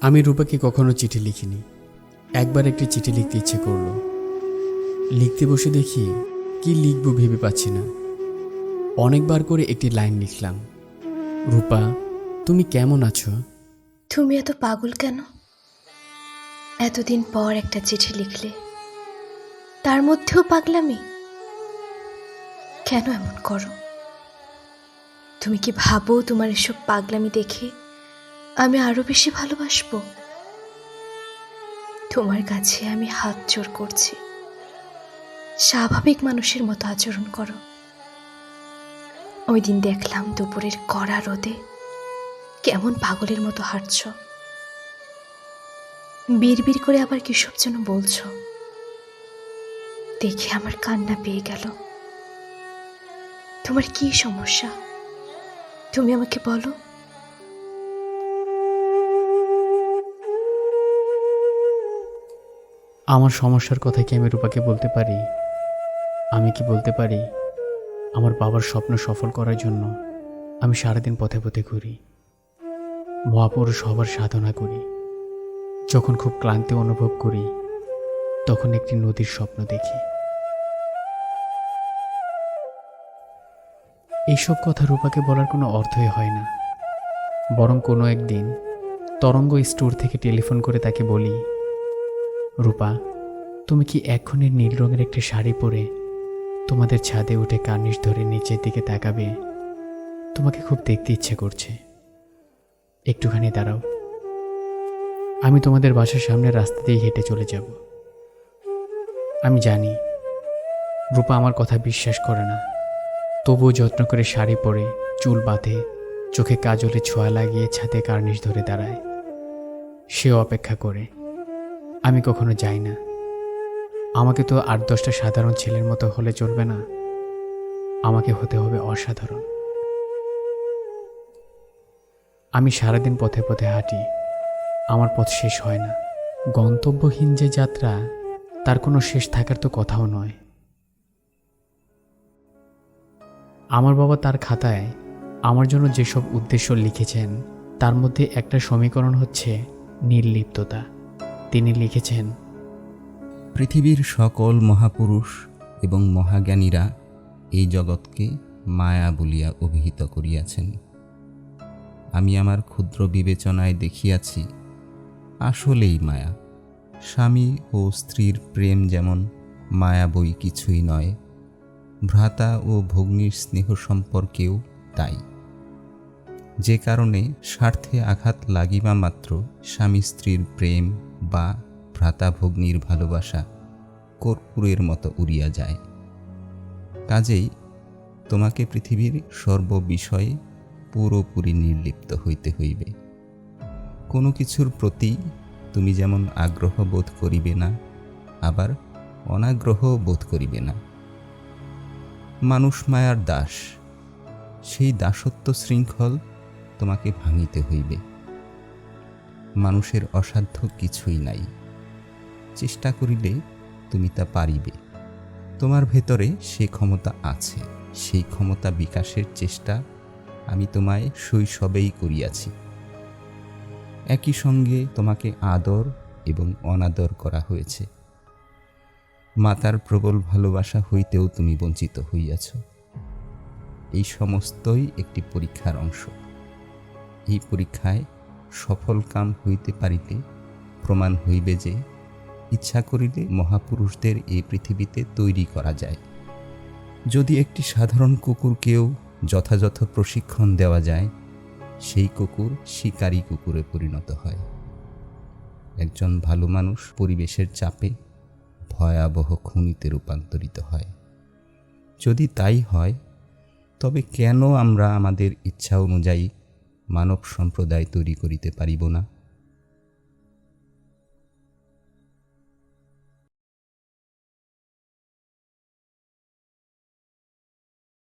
আমি রূপাকে কখনো চিঠি লিখিনি। একবার একটি চিঠি লিখতে ইচ্ছে করল। লিখতে বসে দেখি কি লিখব ভেবে পাচ্ছি না। অনেকবার করে একটি লাইন লিখলাম। রূপা, তুমি কেমন আছো? তুমি এত পাগল কেন? এতদিন পর একটা চিঠি লিখলে। তার মধ্যেও পাগলামি? কেন এমন করো? তুমি কি ভাবো তোমার এসব পাগলামি দেখে আমি আরও বেশি ভালোবাসবো? তোমার কাছে আমি হাত জোর করছি। স্বাভাবিক মানুষের মতো আচরণ করো। ওই দিন দেখলাম দুপুরের কড়া রোদে কেমন পাগলের মতো হাঁটছ। বিড়বিড় করে আবার কিসব যেন বলছো। দেখে আমার কান্না পেয়ে গেল। তোমার কি সমস্যা? তুমি আমাকে বলো। আমার সমস্যার কথা কি আমি রূপাকে বলতে পারি? আমি কি বলতে পারি? আমার বাবার স্বপ্ন সফল করার জন্য আমি সারাদিন পথে পথে ঘুরি। মহাপুরুষ হবার সাধনা করি। যখন খুব ক্লান্তি অনুভব করি, তখন একটি নদীর স্বপ্ন দেখি। এইসব কথা রূপাকে বলার কোনো অর্থই হয় না। বরং কোনো একদিন তরঙ্গ স্টোর থেকে টেলিফোন করে তাকে বলি, রূপা, তুমি কি এক্ষুনি নীল রঙের একটি শাড়ি পরে তোমাদের ছাদে উঠে কার্নিশ ধরে নিচের দিকে তাকাবে? তোমাকে খুব দেখতে ইচ্ছে করছে। একটুখানি দাঁড়াও। আমি তোমাদের বাসার সামনে রাস্তা দিয়ে হেঁটে চলে যাব। আমি জানি রূপা আমার কথা বিশ্বাস করে না। তবুও যত্ন করে শাড়ি পরে, চুল বাঁধে, চোখে কাজলে ছোঁয়া লাগিয়ে ছাদে কার্নিশ ধরে দাঁড়ায়। সেও অপেক্ষা করে, আমি কখনো যাই না। আমাকে তো আট দশটা সাধারণ ছেলের মতো হলে চলবে না। আমাকে হতে হবে অসাধারণ। আমি সারাদিন পথে পথে হাঁটি। আমার পথ শেষ হয় না। গন্তব্যহীন যে যাত্রা, তার কোনো শেষ থাকার তো কথাও নয়। আমার বাবা তার খাতায় আমার জন্য যেসব উদ্দেশ্য লিখেছেন, তার মধ্যে একটা সমীকরণ হচ্ছে নির্লিপ্ততা। তিনি লিখেছেন, পৃথিবীর সকল মহাপুরুষ এবং মহাজ্ঞানীরা এই জগৎকে মায়া বলিয়া অভিহিত করিয়াছেন। আমি আমার ক্ষুদ্র বিবেচনায় দেখিয়াছি, আসলেই মায়া। স্বামী ও স্ত্রীর প্রেম যেমন মায়া বই কিছুই নয় ভ্রাতা ও ভগ্নীর স্নেহ সম্পর্কেও তাই। যে কারণে স্বার্থে আঘাত লাগিবা মাত্র স্বামী স্ত্রীর প্রেম বা ভ্রাতা ভগ্নীর ভালোবাসা কর্পূরের মতো উড়িয়া যায়। কাজেই তোমাকে পৃথিবীর সর্ববিষয়ে পুরোপুরি নির্লিপ্ত হইতে হইবে। কোনো কিছুর প্রতি তুমি যেমন আগ্রহ বোধ করিবে না, আবার অনাগ্রহ বোধ করিবে না। মানুষ মায়ার দাস, সেই দাসত্ব শৃঙ্খল তোমাকে ভাঙিতে হইবে। মানুষের অসাধ্য কিছুই নাই। চেষ্টা করিলে তুমি তা পারিবে। তোমার ভেতরে সে ক্ষমতা আছে, সেই ক্ষমতা বিকাশের চেষ্টা আমি তোমায় শৈশবেই করিয়াছি। একই সঙ্গে তোমাকে আদর এবং অনাদর করা হয়েছে। মাতার প্রবল ভালোবাসা হইতেও তুমি বঞ্চিত হইয়াছ। এই সমস্তই একটি পরীক্ষার অংশ। এই পরীক্ষায় সফল কাম হইতে পারিতে প্রমাণ হইবে যে ইচ্ছা করিলে মহাপুরুষদের এই পৃথিবীতে তৈরি করা যায়। যদি একটি সাধারণ কুকুরকেও যথাযথ প্রশিক্ষণ দেওয়া যায়, সেই কুকুর শিকারী কুকুরে পরিণত হয়। একজন ভালো মানুষ পরিবেশের চাপে ভয়াবহ খুনিতে রূপান্তরিত হয়। যদি তাই হয়, তবে কেন আমরা আমাদের ইচ্ছা অনুযায়ী মানব সম্প্রদায় তৈরি করিতে পারিব না?